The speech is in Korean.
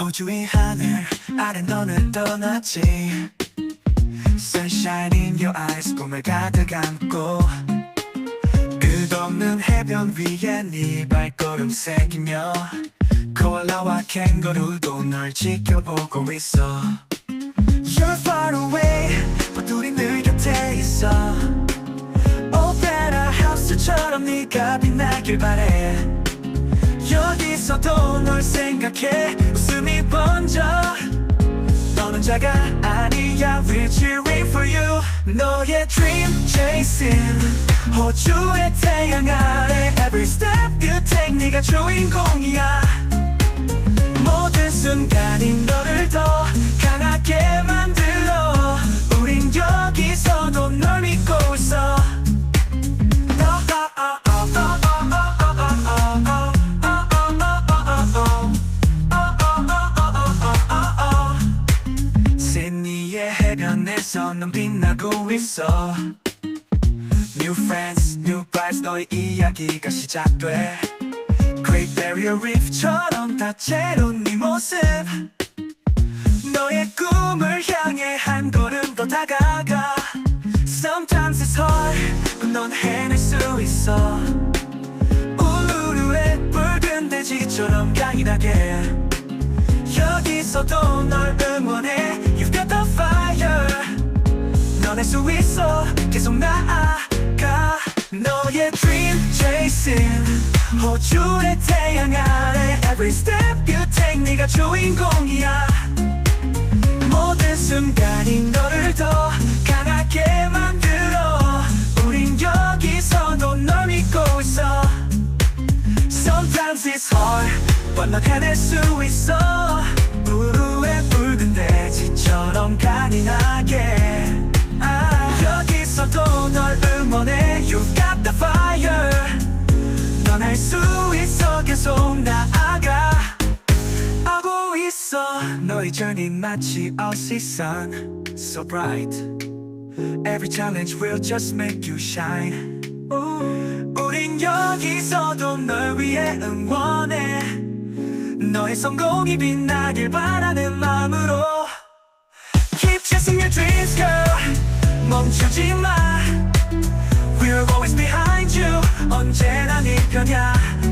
호주의 하늘 아래 너는 떠났지. Sunshine in your eyes 꿈을 가득 안고. 끝없는 해변 위에 네 발걸음 새기며 코알라와 캥거루도 널 지켜보고 있어. You're far away but 늘 곁에 있어. 오페라 하우스처럼 네가 빛나길 바래. 여기서도 널 생각해 번져 너는 자가 아니야 We're cheering for you 너의 dream chasing 호주의 태양 아래 Every step you take 네가 주인공이야 모든 순간이 너 해변에서 넌 빛나고 있어. New friends, new vibes 너의 이야기가 시작돼. Great Barrier Reef처럼 다채로운 네 모습. 너의 꿈을 향해 한 걸음 더 다가가. Sometimes it's hard, but 넌 해낼 수 있어. 울루루의 붉은 대지처럼 강인하게. 여기서도 널응 수 있어. 계속 나아가. 너의 dream chasing. 호주의 태양 아래 Every step you take 네가 주인공이야. 모든 순간이 너를 더 강하게 만들어. 우린 여기서도 널 믿고 있어. Sometimes it's hard but 넌 해낼 수 있어. 우루의 붉은 대지처럼 강인하게 너의 journey 마치 all season So bright Every challenge will just make you shine 우린 여기서도 널 위해 응원해 너의 성공이 빛나길 바라는 마음으로 Keep chasing your dreams girl 멈추지 마 We're always behind you 언제나 네 편이야 아,